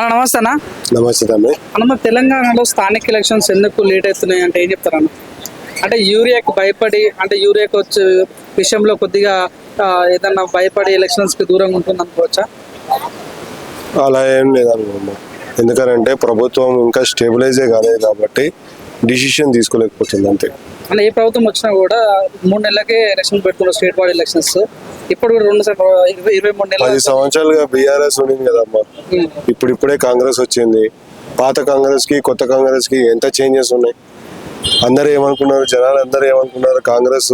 అన్న నమస్తే అన్న నమస్తే తమ్మి అన్న తెలంగాణలో స్థానిక ఎలక్షన్స్ ఎందుకు లేట్ అవుతున్నాయి అంటే ఏం చెప్తారన్న? అంటే యూరియాకి భయపడి అంటే యూరియాకి వచ్చే విషయంలో కొద్దిగా ఏదన్నా భయపడి ఎలక్షన్స్కి దూరంగా ఉంటుంది అనుకోవచ్చా? అలా ఏం లేదనుకోమ్మా ఎందుకనంటే ప్రభుత్వం ఇంకా స్టేబిలైజే కాలేదు కాబట్టి డిసిషన్ తీసుకోలేకపోతుంది అంతే. అంటే ఏ ప్రభుత్వం వచ్చినా కూడా మూడు నెలలకే ఎలక్షన్ పెట్టుకున్నారు స్టేట్ బాడీ ఎలక్షన్స్. ఇప్పుడు కూడా రెండు సార్లు ఇరవై ఇరవై మూడు పది సంవత్సరాలుగా బీఆర్ఎస్ ఉండింది కదమ్మా. ఇప్పుడు ఇప్పుడే కాంగ్రెస్ వచ్చింది. పాత కాంగ్రెస్కి కొత్త కాంగ్రెస్కి ఎంత చేంజెస్ ఉన్నాయి? అందరూ ఏమనుకున్నారు? జనాలు అందరూ ఏమనుకున్నారు? కాంగ్రెస్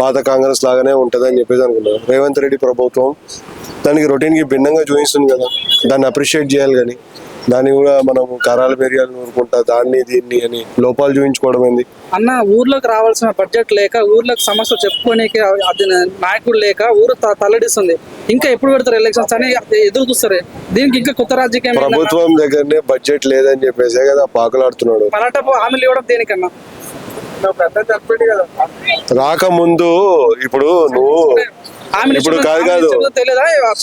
పాత కాంగ్రెస్ లాగానే ఉంటుందని చెప్పేసి అనుకున్నారు. రేవంత్ రెడ్డి ప్రభుత్వం దానికి రొటీన్కి భిన్నంగా చూపిస్తుంది కదా. దాన్ని అప్రిషియేట్ చేయాలి కానీ. దాన్ని కూడా మనం కరాల పెరియాలు నూరుకుంటా దాన్ని దీన్ని అని లోపాలు చూపించుకోవడం ఏంది? అన్న ఊర్లోకి రావాల్సిన బడ్జెట్ లేక ఊర్లోకి సమస్య చెప్పుకోనికి అది నాయకుడు లేక ఊరు త- తల్లడిస్తుంది. ఇంకా ఎప్పుడు పెడతారు ఎలక్షన్స్ అని ఎదురు చూస్తారు. దీనికి ఇంకా కొత్త రాజకీయం? ప్రభుత్వం దగ్గరనే బడ్జెట్ లేదని చెప్పేసే కదా పాకులాడుతున్నాడు. పలాటపు హామీలు ఇవ్వడం దేనికన్నా? రాకముందు ఇప్పుడు నువ్వు ఇప్పుడు కాదు కాదు.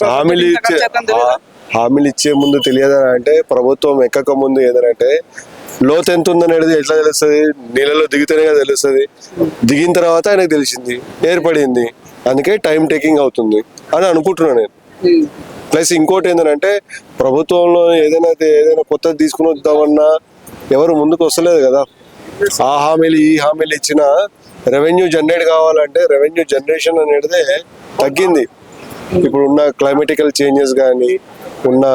హామీలు ఇచ్చే హామీలు ఇచ్చే ముందు తెలియదని అంటే ప్రభుత్వం ఎక్కక ముందు ఏదంటే లోతు ఎంత ఉందనేది ఎట్లా తెలుస్తుంది? నీళ్ళలో దిగితేనే తెలుస్తుంది. దిగిన తర్వాత ఆయనకు తెలిసింది ఏర్పడింది. అందుకే టైం టేకింగ్ అవుతుంది అని అనుకుంటున్నాను నేను. ప్లస్ ఇంకోటి ఏంటంటే ప్రభుత్వంలో ఏదైనా ఏదైనా కొత్తది తీసుకుని వద్దామన్నా ఎవరు ముందుకు వస్తలేదు కదా. ఆ హామీలు ఈ హామీలు ఇచ్చిన రెవెన్యూ జనరేట్ కావాలంటే రెవెన్యూ జనరేషన్ అనేది తగ్గింది. ఇప్పుడు ఉన్న క్లైమేటికల్ చేంజెస్ కానీ ఉన్న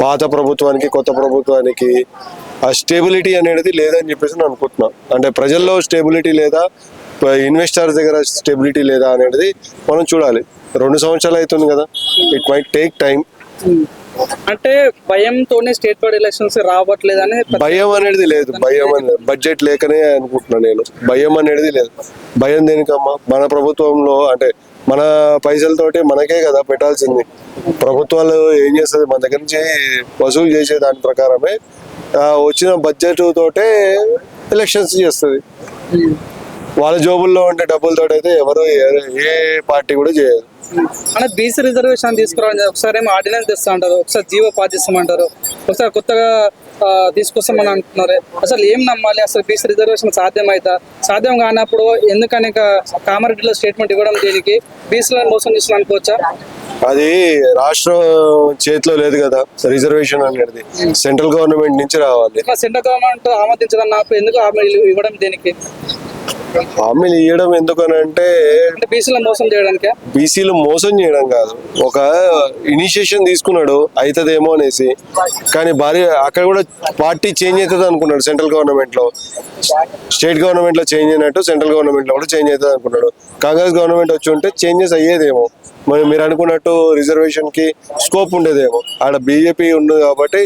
పాత ప్రభుత్వానికి కొత్త ప్రభుత్వానికి ఆ స్టేబిలిటీ అనేది లేదని చెప్పేసి నేను అనుకుంటున్నా. అంటే ప్రజల్లో స్టేబిలిటీ లేదా ఇన్వెస్టర్స్ దగ్గర స్టెబిలిటీ లేదా అనేది మనం చూడాలి. రెండు సంవత్సరాలు అవుతుంది కదా. ఇట్ మైట్ టేక్ టైం అంటే భయంతోనే స్టేట్ బోర్డ్ ఎలక్షన్స్ రావట్లేదని భయం అనేది లేదు. భయం అనేది బడ్జెట్ లేకనే అనుకుంటున్నా నేను. భయం అనేది లేదు. భయం దేనికమ్మా? మన ప్రభుత్వంలో అంటే మన పైసలతోటి మనకే కదా పెట్టాల్సింది. ప్రభుత్వాలు ఏం చేస్తుంది? మన దగ్గర నుంచి వసూలు చేసే దాని ప్రకారమే వచ్చిన బడ్జెట్ తోటే ఎలక్షన్స్ చేస్తుంది. వాళ్ళ జోబుల్లో ఉండే డబ్బులతో అయితే ఎవరు ఏ- ఏ పార్టీ కూడా చేయదు. అంటే బీసీ రిజర్వేషన్ తీసుకురావడం ఒకసారి ఏమో ఆర్డినెన్స్ తెస్తా అంటారు ఒకసారి జీవో పాటిస్తామంటారు. ఒకసారి కొత్తగా తీసుకొస్తామని అంటున్నారు. అసలు ఏం నమ్మాలి? అసలు బీసీ రిజర్వేషన్ సాధ్యమైతా సాధ్యం కానప్పుడు ఎందుకని కామారెడ్డిలో స్టేట్మెంట్ ఇవ్వడం దీనికి? బీసీలను మోసం చేసిన అనుకోవచ్చా? అది రాష్ట్రం చేతిలో లేదు కదా. రిజర్వేషన్ అనేది. సెంట్రల్ గవర్నమెంట్ నుంచి రావాలి. సెంట్రల్ గవర్నమెంట్ ఆమోదించడం నాకు ఎందుకు ఇవ్వడం దీనికి? హామీలు ఇవ్వడం ఎందుకని అంటే అంటే బీసీలను మోసం చేయడానికే? బీసీలు మోసం చేయడం కాదు. ఒక ఇనిషియేషన్ తీసుకున్నాడు అవుతుందేమో అనేసి. కానీ భారీ అక్కడ కూడా పార్టీ చేంజ్ అవుతుంది అనుకున్నాడు సెంట్రల్ గవర్నమెంట్లో స్టేట్ గవర్నమెంట్లో చేంజ్ అయినట్టు సెంట్రల్ గవర్నమెంట్లో కూడా చేంజ్ అవుతుంది అనుకున్నాడు. కాంగ్రెస్ గవర్నమెంట్ వచ్చి ఉంటే చేంజెస్ అయ్యేదేమో. మరి మీరు అనుకున్నట్టు రిజర్వేషన్కి స్కోప్ ఉండేదేమో. ఆడ బీజేపీ ఉంది కాబట్టి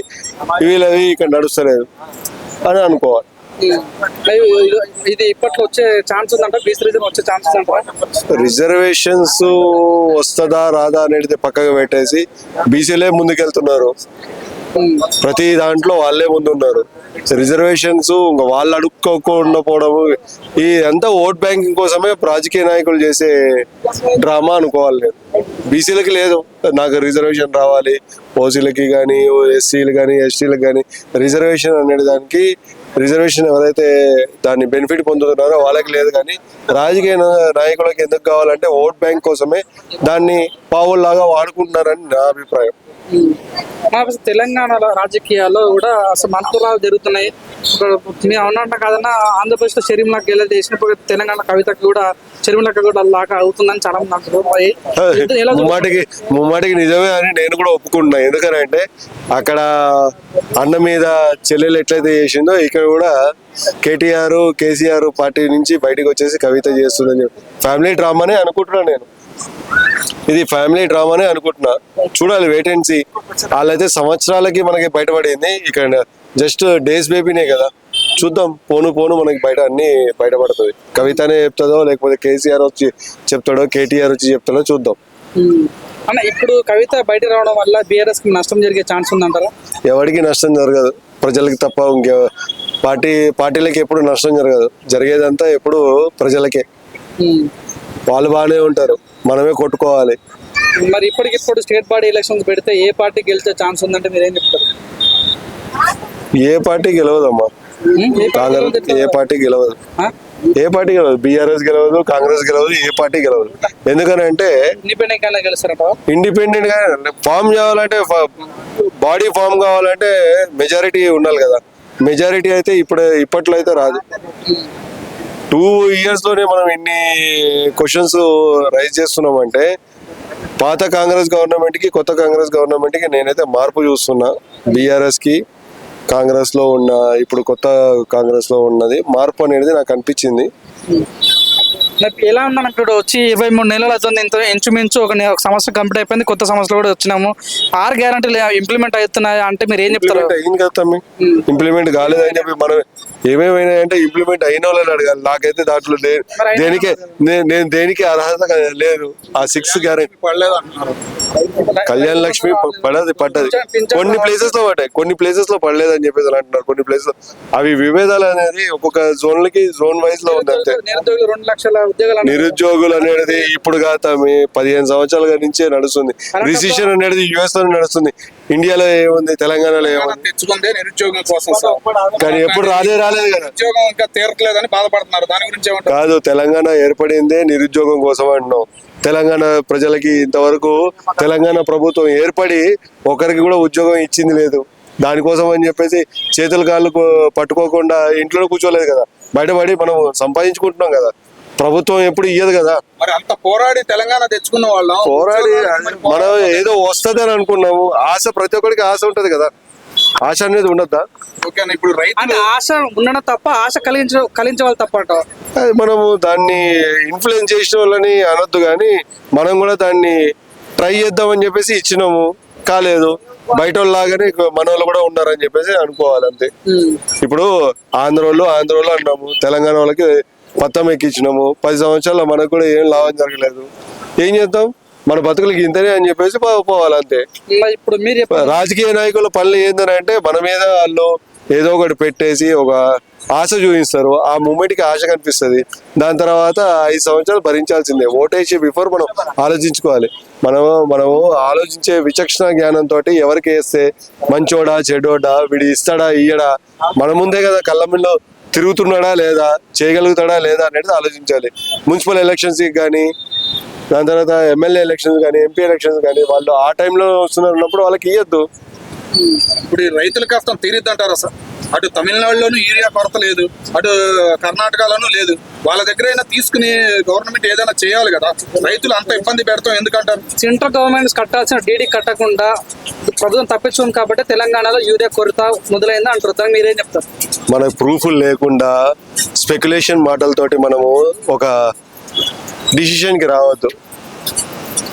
వీళ్ళవి ఇక్కడ నడుస్తలేదు అని అనుకోవాలి. ఇది ఇప్పట్లో వచ్చే ఛాన్స్ ఉందంట బీసీ రిజర్వ్ వచ్చే ఛాన్స్ అంట రిజర్వేషన్స్ వస్తుందా రాదా అనేది పక్కగా పెట్టేసి బీసీలే ముందుకెళ్తున్నారు. ప్రతి దాంట్లో వాళ్ళే ముందున్నారు. రిజర్వేషన్స్ వాళ్ళు అడుక్కోకుండా పోవడం ఈ అంతా ఓట్ బ్యాంకింగ్ కోసమే రాజకీయ నాయకులు చేసే డ్రామా అనుకోవాలి నేను. బీసీలకి లేదు నాకు రిజర్వేషన్ రావాలి. ఓసీలకి కానీ ఎస్సీలు కానీ ఎస్టీలకు కానీ రిజర్వేషన్ అనే దానికి రిజర్వేషన్ ఎవరైతే దాన్ని బెనిఫిట్ పొందుతున్నారో వాళ్ళకి లేదు కానీ రాజకీయ నాయకులకు ఎందుకు కావాలంటే ఓట్ బ్యాంక్ కోసమే దాన్ని పావుల్లాగా వాడుకుంటున్నారని నా అభిప్రాయం. మా అసలు తెలంగాణ రాజకీయాల్లో కూడా అసలు మంత్రురాలు జరుగుతున్నాయి. మేము అవునంట కాదన్నా ఆంధ్రప్రదేశ్లో షరీంలకు వెళ్ళి చేసినప్పుడు తెలంగాణ కవితకి కూడా షరీంలకు కూడా లాగా అవుతుందని చాలా చూస్తారు? ముమ్మాటికి ముమ్మాటికి నిజమే అని నేను కూడా ఒప్పుకుంటున్నా. ఎందుకనంటే అక్కడ అన్న మీద చెల్లెలు ఎట్లయితే చేసిందో ఇక్కడ కూడా కేటీఆర్ కేసీఆర్ పార్టీ నుంచి బయటకు వచ్చేసి కవిత చేస్తుందని చెప్పి. ఫ్యామిలీ డ్రామానే అనుకుంటున్నా నేను. ఇది ఫ్యామిలీ డ్రామానే అనుకుంటున్నా. చూడాలి వెయిట్ అండ్ సీ వాళ్ళైతే సంవత్సరాలకి మనకి బయటపడింది. ఇక్కడ జస్ట్ డేస్ బేబీనే కదా. చూద్దాం పోను పోను మనకి బయట అన్ని బయటపడుతుంది కవితనే చెప్తుందో లేకపోతే కేసీఆర్ వచ్చి చెప్తాడో కేటీఆర్ వచ్చి చెప్తాడో చూద్దాం. అన్న ఇప్పుడు కవిత బయట రావడం వల్ల బీఆర్ఎస్కి నష్టం జరిగే ఛాన్స్ ఉందంటారా? ఎవరికి నష్టం జరగదు. ప్రజలకి తప్ప ఇంకే పార్టీ పార్టీలకి ఎప్పుడు నష్టం జరగదు. జరిగేదంతా ఎప్పుడు ప్రజలకే. వాళ్ళు బాగానే ఉంటారు. మనమే కొట్టుకోవాలి. మరి ఇప్పటికిప్పుడు స్టేట్ బాడీ ఎలక్షన్స్ పెడితే ఏ పార్టీ గెలిచే ఛాన్స్ ఉందంటే మీరేం చెప్తారు? ఏ పార్టీ గెలవదమ్మా? ఉమ్, ఏ పార్టీ కాంగ్రెస్ గెలవదు? ఏ పార్టీ గెలవదు? ఏ పార్టీ గెలవదు? బీఆర్ఎస్ గెలవదు కాంగ్రెస్ గెలవదు ఏ పార్టీ గెలవదు. ఎందుకనంటే ఇండిపెండెంట్ ఇండిపెండెంట్గా ఫామ్ కావాలంటే బాడీ ఫామ్ కావాలంటే మెజారిటీ ఉండాలి కదా. మెజారిటీ అయితే ఇప్పుడు ఇప్పట్లో అయితే రాదు. టూ ఇయర్స్లోనే మనం ఇన్ని క్వశ్చన్స్ రైజ్ చేస్తున్నామంటే పాత కాంగ్రెస్ గవర్నమెంట్కి కొత్త కాంగ్రెస్ గవర్నమెంట్కి నేనైతే మార్పు చూస్తున్నా. బీఆర్ఎస్కి కాంగ్రెస్లో ఉన్న ఇప్పుడు కొత్త కాంగ్రెస్లో ఉన్నది మార్పు అనేది నాకు అనిపించింది. ఎలా ఉందన్నట్టు వచ్చి ఇరవై మూడు నెలలు అవుతుంది. ఇంత ఇంచుమించు ఒక ఒక సంవత్సరం కంప్లీట్ అయిపోయింది. కొత్త సంవత్సరం కూడా వచ్చినాము. ఆరు గ్యారంటీలు ఇంప్లిమెంట్ అవుతున్నాయి? అంటే మీరు ఏం చెప్తారు? ఇంప్లిమెంట్ కాలేదని చెప్పి మనం ఏమేమైనా అంటే ఇంప్లిమెంట్ అయిన వాళ్ళని అడగాలి. నాకైతే దాంట్లో దేనికి నేను దేనికి అర్హత లేదు. ఆ సిక్స్ గ్యారెంటీ పడలేదు కళ్యాణ్ లక్ష్మి పడది పడ్డది కొన్ని ప్లేసెస్లో పడ్డాయి. కొన్ని ప్లేసెస్లో పడలేదని చెప్పేసి అలా అంటున్నారు. కొన్ని ప్లేసెస్ అవి విభేదాలు అనేది ఒక్కొక్క జోన్లకి జోన్ వైజ్లో ఉంది అంతే. నిరుద్యోగులు అనేది ఇప్పుడు కాదు పదిహేను సంవత్సరాలుగా నుంచే నడుస్తుంది. రిసిషన్ అనేది యుఎస్లో నడుస్తుంది. ఇండియాలో ఏముంది? తెలంగాణలో ఏముంది? తెచ్చుకుందే నిరుద్యోగం కోసం సార్. కానీ ఎప్పుడు రాలే రాలేదు కదా. నిరుద్యోగం ఇంకా తీరట్లేదని బాధపడుతున్నారు. దాని గురించి ఏమంటారు? కాదు తెలంగాణ ఏర్పడిందే నిరుద్యోగం కోసం అంటున్నాం. తెలంగాణ ప్రజలకి ఇంతవరకు తెలంగాణ ప్రభుత్వం ఏర్పడి ఒకరికి కూడా ఉద్యోగం ఇచ్చింది లేదు. దానికోసం అని చెప్పేసి చేతుల కాళ్ళు పట్టుకోకుండా ఇంట్లో కూర్చోలేదు కదా. బయటపడి మనం సంపాదించుకుంటున్నాం కదా. ప్రభుత్వం ఎప్పుడు ఇయ్యదు కదా. మరి అంత పోరాడి తెలంగాణ తెచ్చుకున్న వాళ్ళం. పోరాడి మనం ఏదో వస్తుంది అని అనుకున్నాము. ఆశ ప్రతి ఒక్కరికి ఆశ ఉంటది కదా. ఆశ అనేది ఉండద్దా? ఓకేనా ఇప్పుడు అంటే ఆశ ఉండడం తప్ప ఆశ కలిగించ కలిగించవాలి తప్ప మనము దాన్ని ఇన్ఫ్లుయెన్స్ చేసిన వాళ్ళని అనొద్దు కానీ మనం కూడా దాన్ని ట్రై చేద్దామని చెప్పేసి ఇచ్చినాము. కాలేదు. బయట లాగానే మన వాళ్ళు కూడా ఉన్నారని చెప్పేసి అనుకోవాలి అంతే ఇప్పుడు ఆంధ్ర వాళ్ళు ఆంధ్ర వాళ్ళు అన్నాము. తెలంగాణ వాళ్ళకి మొత్తం ఎక్కించినాము పది సంవత్సరాలు మనకు కూడా ఏం లాభం జరగలేదు. ఏం చేద్దాం? మన బతుకులకి ఇంతనే అని చెప్పేసి పోవాలి అంతే ఇప్పుడు మీరు. రాజకీయ నాయకుల పనులు ఏందని అంటే మన మీద వాళ్ళు ఏదో ఒకటి పెట్టేసి ఒక ఆశ చూపిస్తారు. ఆ మూమెంట్కి ఆశ కనిపిస్తుంది. దాని తర్వాత ఐదు సంవత్సరాలు భరించాల్సిందే. ఓటేసి బిఫోర్ మనం ఆలోచించుకోవాలి. మనం మనము ఆలోచించే విచక్షణ జ్ఞానంతో ఎవరికి వేస్తే మంచోడా చెడోడా వీడి ఇస్తాడా ఇయ్యడా? మన ముందే కదా కళ్ళ ముందు తిరుగుతున్నాడా లేదా చేయగలుగుతాడా లేదా అనేది ఆలోచించాలి. మున్సిపల్ ఎలక్షన్స్ కానీ దాని తర్వాత ఎమ్మెల్యే ఎలక్షన్స్ కానీ ఎంపీ ఎలక్షన్స్ కానీ వాళ్ళు ఆ టైంలో వస్తున్నారు ఉన్నప్పుడు వాళ్ళకి ఇవ్వద్దు ఇప్పుడు ఈ రైతుల కష్టం తీరిద్దంటారా సార్? అటు తమిళనాడులోనూ యూరియా కొరత లేదు అటు కర్ణాటకలోనూ లేదు. వాళ్ళ దగ్గర అయినా తీసుకుని గవర్నమెంట్ ఏదైనా చేయాలి కదా? రైతులు అంత ఇబ్బంది పెడతాం ఎందుకంటారు? సెంట్రల్ గవర్నమెంట్ కట్టాల్సిన డీడీ కట్టకుండా ప్రభుత్వం తప్పించుకుంది కాబట్టి తెలంగాణలో యూరియా కొరత మొదలైంది అంటారు. మీరేం చెప్తారు? మనకు ప్రూఫ్లు లేకుండా స్పెక్యులేషన్ మాటలతోటి మనము ఒక డిసిషన్కి రావద్దు.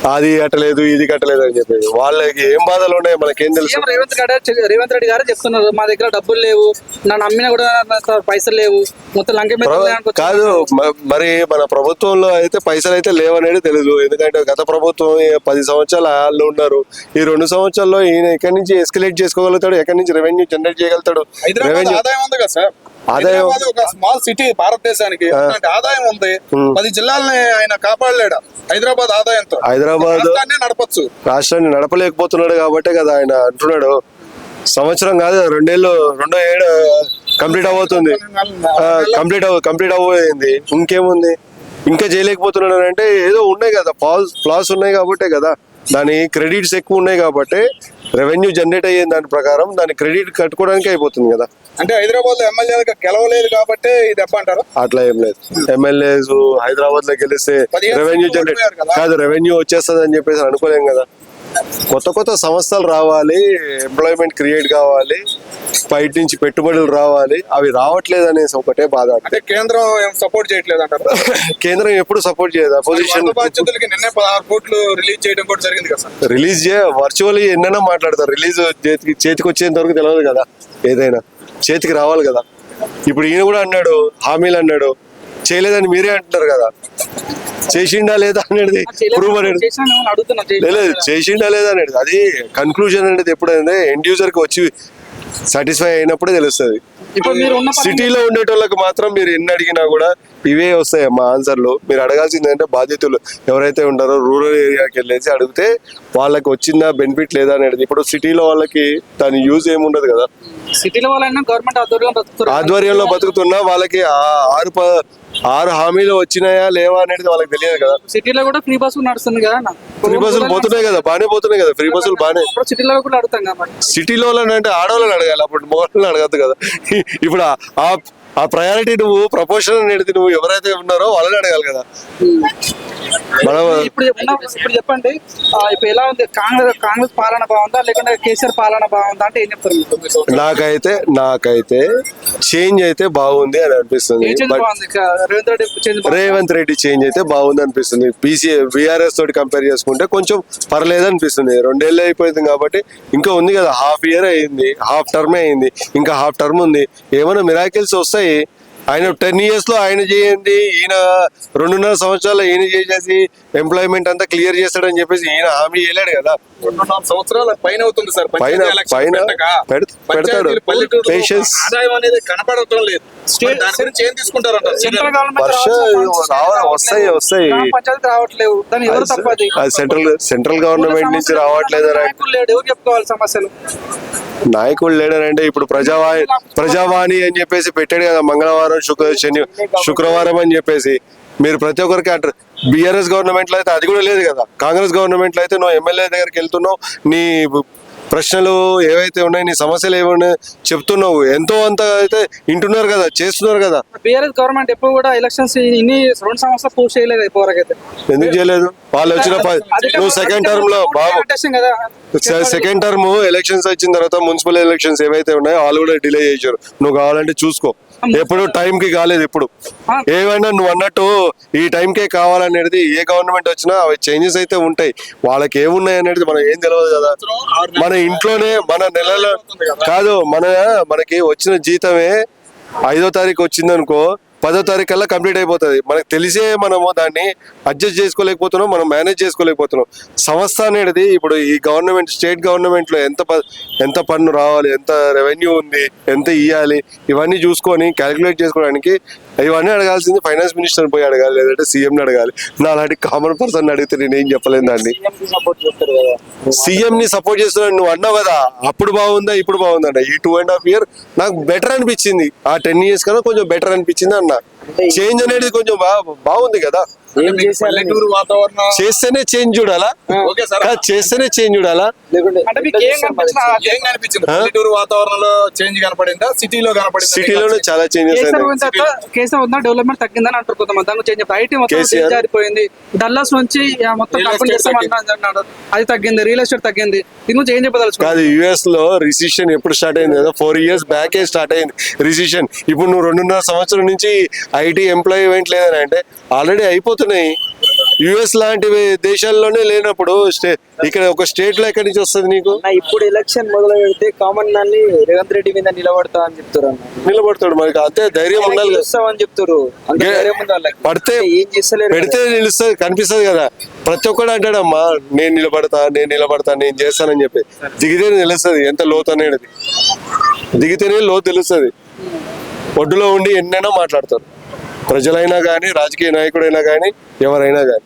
అది కట్టలేదు ఇది కట్టలేదు అని చెప్పేది. వాళ్ళకి ఏం బాధలు ఉన్నాయి మనకేం తెలుసు? సీఎం రేవంత్ రెడ్డి రేవంత్ రెడ్డి గారు చెప్తున్నారు మా దగ్గర డబ్బులు లేవు నన్ను అమ్మినా కూడా నాకు పైసలు లేవు మొత్తం లంక మీద కాదు మ- మరి మన ప్రభుత్వంలో అయితే పైసలు అయితే లేవనేది తెలియదు ఎందుకంటే గత ప్రభుత్వం ఈ పది సంవత్సరాలు వాళ్ళు ఉన్నారు. ఈ రెండు సంవత్సరాల్లో ఈయన ఎక్కడి నుంచి ఎస్కలేట్ చేసుకోగలుగుతాడు ఎక్కడి నుంచి రెవెన్యూ జనరేట్ చేయగలుగుతాడు? హైదరాబాద్ రెవెన్యూ ఆదాయం ఉంది కదా సార్? ఆదాయం- ఒక స్మాల్ సిటీ భారతదేశానికి. ఆదాయం ఉంది. పది జిల్లాలని ఆయన కాపాడలేడా? హైదరాబాద్ ఆదాయంతో. హైదరాబాద్ రాష్ట్రాన్ని నడపచ్చు. రాష్ట్రాన్ని నడపలేకపోతున్నాడు కాబట్టే కదా ఆయన అంటున్నాడు. సంవత్సరం కాదు రెండేళ్ళు రెండో ఏడు కంప్లీట్ అవబోతుంది కంప్లీట్ అవ కంప్లీట్ అవ్వబోయింది. ఇంకేముంది? ఇంకా చేయలేకపోతున్నాడు అంటే ఏదో ఉన్నాయి కదా ఫాల్స్ ఫ్లాస్ ఉన్నాయి కాబట్టే కదా. దాని క్రెడిట్స్ ఎక్కువ ఉన్నాయి కాబట్టి రెవెన్యూ జనరేట్ అయ్యే దాని ప్రకారం దాని క్రెడిట్ కట్టుకోవడానికి అయిపోతుంది కదా. అంటే హైదరాబాద్లో ఎమ్మెల్యేలుగా గెలవలేదు కాబట్టి ఇది అంటారు? అట్లా ఏం లేదు. ఎమ్మెల్యేస్ హైదరాబాద్లో గెలిస్తే రెవెన్యూ జనరేట్. కాదు. రెవెన్యూ వచ్చేస్తుంది అని చెప్పేసి అనుకోలేం కదా. కొత్త కొత్త సంస్థలు రావాలి ఎంప్లాయ్మెంట్ క్రియేట్ కావాలి బయట నుంచి పెట్టుబడులు రావాలి అవి రావట్లేదు అనేసి ఒకటే బాధ అంటే. కేంద్రం ఏం సపోర్ట్ చేయట్లేదు అంటారు? కేంద్రం ఎప్పుడు సపోర్ట్ చేయదు అపోజిషన్ వరద బాధితులకి నిన్నే పదహారు కోట్లు రిలీజ్ చేయడం కూడా జరిగింది కదా రిలీజ్ చే వర్చువల్లీ ఎన్నైనా మాట్లాడతారు రిలీజ్ చేతికి చేతికి వచ్చేంత వరకు తెలియదు కదా ఏదైనా. చేతికి రావాలి కదా. ఇప్పుడు ఈయన కూడా అన్నాడు హామీలు అన్నాడు చేయలేదని మీరే అంటున్నారు కదా. చేసిండా లేదా అనేది ప్రూవ్ అనేది లేదు చేసిండా లేదా అనేది అది కన్క్లూజన్ అనేది ఎప్పుడైనా ఎండ్ యూజర్కి వచ్చి సాటిస్ఫై అయినప్పుడే తెలుస్తుంది. సిటీలో ఉండేటోళ్ళకి మాత్రం మీరు ఎన్ని అడిగినా కూడా ఇవే వస్తాయి మా ఆన్సర్లు మీరు అడగాల్సింది ఏంటంటే బాధ్యతలు ఎవరైతే ఉంటారో రూరల్ ఏరియాకి వెళ్ళేసి అడిగితే వాళ్ళకి వచ్చిందా బెనిఫిట్ లేదా అనేది. ఇప్పుడు సిటీలో వాళ్ళకి దాని యూజ్ ఏముండదు కదా. సిటీలో వాళ్ళైనా గవర్నమెంట్ ఆధ్వర్యంలో బతుకుతున్నా వాళ్ళకి ఆ ఆరు ఆరు హామీలు వచ్చినాయా లేవా అనేది వాళ్ళకి తెలియదు కదా. సిటీలో కూడా ఫ్రీ బస్సు నడుస్తుంది కదా ఫ్రీ బస్సులు పోతున్నాయి కదా బాగానే పోతున్నాయి కదా ఫ్రీ బస్సులు ఇప్పుడు సిటీలో కూడా అడుగుతాం కాబట్టి. సిటీలో అంటే ఆడవాళ్ళని అడగాలి అప్పుడు మగవాళ్ళని అడగద్దు కదా. ఇప్పుడు ఆ- ప్రయారిటీ నువ్వు ప్రపోర్షన్ అనేది నువ్వు ఎవరైతే ఉన్నారో వాళ్ళని అడగాలి కదా. ఇప్పుడు ఇప్పుడు చెప్పండి ఇప్పుడు ఎలా ఉంది? కాంగ్రెస్ కాంగ్రెస్ పాలన బాగుందా? లేకుంటే కేసీఆర్ పాలన బాగుందా అంటే ఏం చెప్తారు? నాకైతే నాకైతే చేంజ్ అయితే బాగుంది అని అనిపిస్తుంది. రేవంత్ రెడ్డి చేంజ్ అయితే బాగుంది అనిపిస్తుంది. బీసీ బీఆర్ఎస్ తోటి కంపేర్ చేసుకుంటే కొంచెం పర్లేదు అనిపిస్తుంది. రెండేళ్ళు అయిపోయింది కాబట్టి ఇంకా ఉంది కదా. హాఫ్ ఇయర్ అయింది. హాఫ్ టర్మే అయింది. ఇంకా హాఫ్ టర్మ్ ఉంది. ఏమైనా మిరాకిల్స్ వస్తాయి. ఆయన టెన్ ఇయర్స్లో ఆయన చేయండి. ఈయన రెండున్నర సంవత్సరాలు ఈయన చేసేసి ఎంప్లాయ్మెంట్ అంతా క్లియర్ చేస్తాడని చెప్పేసి ఈయన హామీ చేయలేడు కదా. రెండున్నర సంవత్సరాల పైన అవుతుంది సార్. పైన పైన పెడతాడు. పేషెన్స్ కనపడటం లేదు. వస్తాయి వస్తాయి. సెంట్రల్ సెంట్రల్ గవర్నమెంట్ నుంచి రావట్లేదు ఎవరు చెప్పుకోవాలి సమస్యలు? నాయకుడు లేడనంటే ఇప్పుడు ప్రజావాణి ప్రజావాణి అని చెప్పేసి పెట్టాడు కదా మంగళవారం శుక్ర శని శుక్రవారం అని చెప్పేసి. మీరు ప్రతి ఒక్కరికి అడ్ర బీఆర్ఎస్ గవర్నమెంట్లో అయితే అది కూడా లేదు కదా. కాంగ్రెస్ గవర్నమెంట్లో అయితే నువ్వు ఎమ్మెల్యే దగ్గరికి వెళ్తున్నావు నీ ప్రశ్నలు ఏవైతే ఉన్నాయి నీ సమస్యలు ఏమైనా చెప్తున్నావు ఎంతో అంత అయితే వింటున్నారు కదా చేస్తున్నారు కదా. బీఆర్ఎస్ గవర్నమెంట్ ఎప్పుడు కూడా ఎలక్షన్స్ ఇన్ని రెండు సంవత్సరాలు పూర్తి చేయలేదు ఇప్పటివరకు అయితే ఎందుకు చేయలేదు? వాళ్ళు వచ్చిన నువ్వు సెకండ్ టర్మ్లో బాబు సెకండ్ టర్మ్ ఎలక్షన్స్ వచ్చిన తర్వాత మున్సిపల్ ఎలక్షన్స్ ఏవైతే ఉన్నాయో వాళ్ళు కూడా డిలే చేశారు. నువ్వు కావాలంటే చూసుకో. ఎప్పుడు టైం కి కాలేదు ఇప్పుడు. ఏమైనా నువ్వు అన్నట్టు ఈ టైం కే కావాలనేది ఏ గవర్నమెంట్ వచ్చినా అవి చేంజెస్ అయితే ఉంటాయి. వాళ్ళకి ఏమున్నాయి అనేది మనకి ఏం తెలియదు కదా. మన ఇంట్లోనే మన నెలలో కాదు మన మనకి వచ్చిన జీతమే ఐదో తారీఖు వచ్చిందనుకో పదో తారీఖు కల్లా కంప్లీట్ అయిపోతుంది. మనకు తెలిసే మనము దాన్ని అడ్జస్ట్ చేసుకోలేకపోతున్నాం మనం మేనేజ్ చేసుకోలేకపోతున్నాం. సంస్థ అనేది ఇప్పుడు ఈ గవర్నమెంట్ స్టేట్ గవర్నమెంట్లో ఎంత ప- ఎంత పన్ను రావాలి ఎంత రెవెన్యూ ఉంది ఎంత ఇవ్వాలి ఇవన్నీ చూసుకొని క్యాలిక్యులేట్ చేసుకోవడానికి ఇవన్నీ అడగాల్సింది ఫైనాన్స్ మినిస్టర్ పోయి అడగాలి లేదంటే సీఎం అడగాలి. నా అలాంటి కామన్ పర్సన్ అడిగితే నేను ఏం చెప్పలేను దాన్ని. సీఎం ని సపోర్ట్ చేస్తున్నాడు నువ్వు అన్నావు కదా అప్పుడు బాగుందా ఇప్పుడు బాగుందా ఈ టూ అండ్ హాఫ్ ఇయర్ నాకు బెటర్ అనిపించింది. ఆ టెన్ ఇయర్స్ కన్నా కొంచెం బెటర్ అనిపించింది అన్న. చేంజ్ అనేది కొంచెం బాగుంది కదా. పల్లెటూరు వాతావరణం చేస్తేనే చేంజ్ చూడాలా? Okay sir. కాదు, చేస్తేనే చేంజ్ చూడాలా? లేకుంటే అంటే మీకు ఏం కనిపించిన ఏం కనిపించింది? పల్లెటూరు వాతావరణంలో చేంజ్ కనపడిందా? సిటీలో కనపడిందా? సిటీలోనే చాలా చేంజెస్ కేసీఆర్ అయినాయి. పోయిన తర్వాత కేసీఆర్ ఉందా? డెవలప్మెంట్ తగ్గిందని అంటారు కొంతమంది. దాని గురించి ఏం చెప్పారు ఐటీ మొత్తం కేసీఆర్. జారిపోయింది డల్లాస్ నుంచి ఆ, మొత్తం Real కంపెనీ estate చేస్తామన్నాడు అది తగ్గింది. రియల్ ఎస్టేట్ తగ్గింది. దీని గురించి ఏం చెప్పదలుచుకో కాదు యుఎస్లో రిసిషన్ ఎప్పుడు స్టార్ట్ అయింది కదా? ఫోర్ ఇయర్స్ బ్యాకే స్టార్ట్ అయింది. రిసిషన్ ఇప్పుడు నువ్వు రెండున్నర సంవత్సరం నుంచి ఐటీ ఎంప్లాయ్మెంట్ లేదని అంటే ఆల్రెడీ అయిపోతున్నాయి యుఎస్ లాంటి దేశాల్లోనే లేనప్పుడు ఇక్కడ ఒక స్టేట్లో ఎక్కడి నుంచి వస్తుంది నీకు? ఇప్పుడు ఎలక్షన్ మొదలు పెడితే కామన్ మ్యాన్ రేవంత్ రెడ్డి మీద నిలబడతా అని చెప్తారు నిలబడతాడు మరి అంతే ధైర్యం ఉండాలి గెలుస్తామని చెప్తారు. పడితే ఏం చేస్తలేరు కదా. పెడితే నిలుస్తుంది కనిపిస్తుంది కదా. ప్రతి ఒక్కడు అంటాడమ్మా నేను నిలబడతా నేను నిలబడతా నేను చేస్తానని చెప్పి. దిగితేనే తెలుస్తుంది ఎంత లోతు అనేది. దిగితేనే లోతు తెలుస్తుంది. ఒడ్డులో ఉండి ఎన్నైనా మాట్లాడతారు. ప్రజలైనా కానీ రాజకీయ నాయకుడైనా కానీ ఎవరైనా కానీ